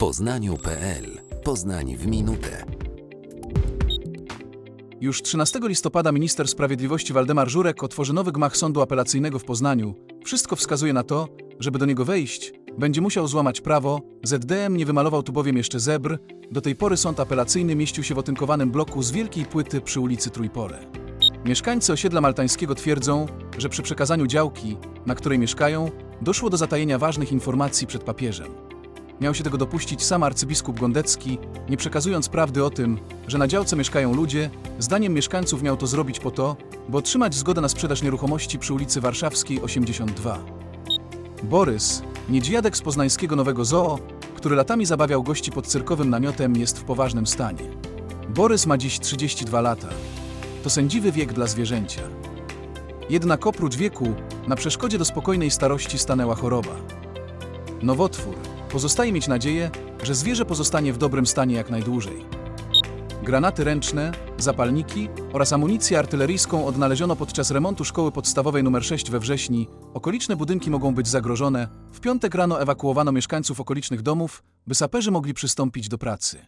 poznaniu.pl Poznań w minutę. Już 13 listopada minister sprawiedliwości Waldemar Żurek otworzy nowy gmach Sądu Apelacyjnego w Poznaniu. Wszystko wskazuje na to, żeby do niego wejść, będzie musiał złamać prawo. ZDM nie wymalował tu bowiem jeszcze zebr. Do tej pory sąd apelacyjny mieścił się w otynkowanym bloku z wielkiej płyty przy ulicy Trójpole. Mieszkańcy osiedla maltańskiego twierdzą, że przy przekazaniu działki, na której mieszkają, doszło do zatajenia ważnych informacji przed papieżem. Miał się tego dopuścić sam arcybiskup Gondecki, nie przekazując prawdy o tym, że na działce mieszkają ludzie, zdaniem mieszkańców miał to zrobić po to, by otrzymać zgodę na sprzedaż nieruchomości przy ulicy Warszawskiej 82. Borys, niedźwiadek z poznańskiego Nowego Zoo, który latami zabawiał gości pod cyrkowym namiotem, jest w poważnym stanie. Borys ma dziś 32 lata. To sędziwy wiek dla zwierzęcia. Jednak oprócz wieku, na przeszkodzie do spokojnej starości stanęła choroba. Nowotwór. Pozostaje mieć nadzieję, że zwierzę pozostanie w dobrym stanie jak najdłużej. Granaty ręczne, zapalniki oraz amunicję artyleryjską odnaleziono podczas remontu szkoły podstawowej nr 6 we wrześni. Okoliczne budynki mogą być zagrożone. W piątek rano ewakuowano mieszkańców okolicznych domów, by saperzy mogli przystąpić do pracy.